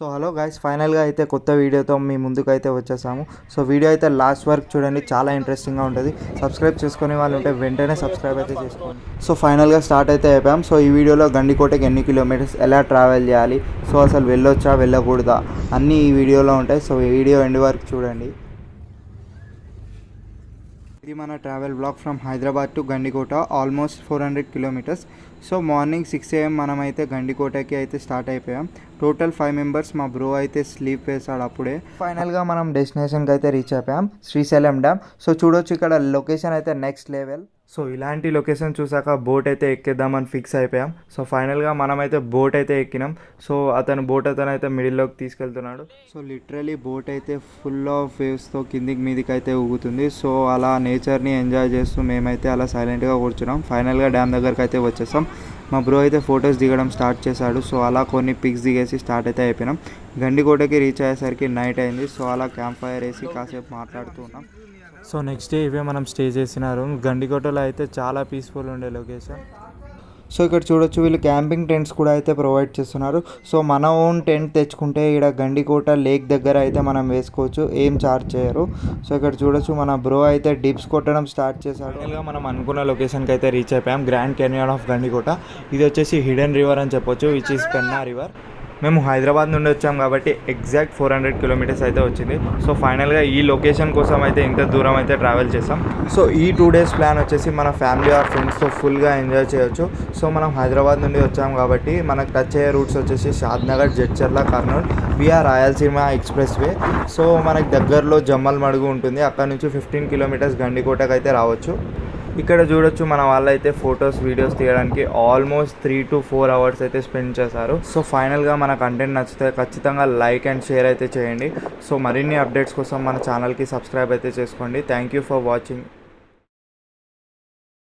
So hello guys ఫైనల్గా అయితే కొత్త వీడియోతో మీ ముందుకు అయితే వచ్చేసాము. సో వీడియో అయితే లాస్ట్ వరకు చూడండి చాలా ఇంట్రెస్టింగ్గా ఉంటుంది. సబ్స్క్రైబ్ చేసుకునే వాళ్ళు ఉంటే వెంటనే సబ్స్క్రైబ్ అయితే చేసుకోండి. సో ఫైనల్గా స్టార్ట్ అయితే అయిపోయాం. సో ఈ వీడియోలో గండికోటకి ఎన్ని కిలోమీటర్స్ ఎలా ట్రావెల్ చేయాలి సో అసలు వెళ్ళొచ్చా వెళ్ళకూడదా అన్నీ ఈ వీడియోలో ఉంటాయి. సో ఈ వీడియో ఎండ్ వరకు చూడండి. ఇది మన travel vlog from Hyderabad to Gandikota almost four hundred kilometres so morning six AM మనం అయితే గండికోటకి అయితే స్టార్ట్ అయిపోయాం. టోటల్ ఫైవ్ మెంబర్స్ మా బ్రో అయితే స్లీప్ వేసాడు అప్పుడే. ఫైనల్గా మనం డెస్టినేషన్కి అయితే రీచ్ అయిపోయాం. శ్రీశైలం డ్యామ్ సో చూడొచ్చు ఇక్కడ లొకేషన్ అయితే నెక్స్ట్ లెవెల్ సో ఇలాంటి లొకేషన్ చూసాక బోట్ అయితే ఎక్కేద్దామని ఫిక్స్ అయిపోయాం. సో ఫైనల్గా మనమైతే బోట్ అయితే ఎక్కినాం. సో అతను బోట్ అతను అయితే మిడిల్లోకి తీసుకెళ్తున్నాడు. సో లిటరలీ బోట్ అయితే ఫుల్ ఆఫ్ వేవ్స్తో కిందికి మీదికి అయితే ఊగుతుంది. సో అలా నేచర్ని ఎంజాయ్ చేస్తూ మేమైతే అలా సైలెంట్గా కూర్చున్నాం. ఫైనల్గా డ్యామ్ దగ్గరికి అయితే వచ్చేసాం. మా బ్రో అయితే ఫొటోస్ దిగడం స్టార్ట్ చేశాడు. సో అలా కొన్ని పిక్స్ దిగేసి స్టార్ట్ అయితే అయిపోయినాం. గండికోటకి రీచ్ అయ్యేసరికి నైట్ అయింది. సో అలా క్యాంప్ ఫైర్ వేసి కాసేపు మాట్లాడుతూ ఉన్నాం. సో నెక్స్ట్ డే ఇవే మనం స్టే చేసిన రూమ్ గండికోటలో అయితే చాలా పీస్ఫుల్ ఉండే లొకేషన్ సో ఇక్కడ చూడొచ్చు వీళ్ళు క్యాంపింగ్ టెంట్స్ కూడా అయితే ప్రొవైడ్ చేస్తున్నారు. సో మన ఓన్ టెంట్ తెచ్చుకుంటే ఇక్కడ గండికోట లేక్ దగ్గర అయితే మనం వేసుకోవచ్చు. ఏం చార్జ్ చేయరు. సో ఇక్కడ చూడొచ్చు మన బ్రో అయితే డిప్స్ కొట్టడం స్టార్ట్ చేశాడు. ఫైనల్గా మనం అనుకున్న లొకేషన్కి అయితే రీచ్ అయిపోయాం. Grand Canyon of Gandikota. ఇది వచ్చేసి హిడెన్ రివర్ అని చెప్పొచ్చు విచ్ ఈస్ పెన్నా రివర్ మేము హైదరాబాద్ నుండి వచ్చాం కాబట్టి ఎగ్జాక్ట్ ఫోర్ హండ్రెడ్ కిలోమీటర్స్ అయితే వచ్చింది. సో ఫైనల్గా ఈ లొకేషన్ కోసం అయితే ఇంత దూరం అయితే ట్రావెల్ చేసాం. సో ఈ టూ డేస్ ప్లాన్ వచ్చేసి మన ఫ్యామిలీ ఆర్ ఫ్రెండ్స్తో ఫుల్గా ఎంజాయ్ చేయొచ్చు. సో మనం హైదరాబాద్ నుండి వచ్చాం కాబట్టి మనకు టచ్ అయ్యే రూట్స్ వచ్చేసి Shadnagar Jadcherla Kurnool via Rayalaseema express so మనకి దగ్గరలో జమ్మల్ మడుగు ఉంటుంది. అక్కడ నుంచి ఫిఫ్టీన్ కిలోమీటర్స్ గండికోటకు అయితే రావచ్చు. ఇక్కడ చూడొచ్చు మన వాళ్ళైతే ఫొటోస్ వీడియోస్ తీయడానికి almost three to four hours అయితే స్పెండ్ చేశారు. సో ఫైనల్గా మన కంటెంట్ నచ్చితే ఖచ్చితంగా లైక్ అండ్ షేర్ అయితే చేయండి. సో మరిన్ని అప్డేట్స్ కోసం మన ఛానల్కి సబ్స్క్రైబ్ అయితే చేసుకోండి. Thank you for watching.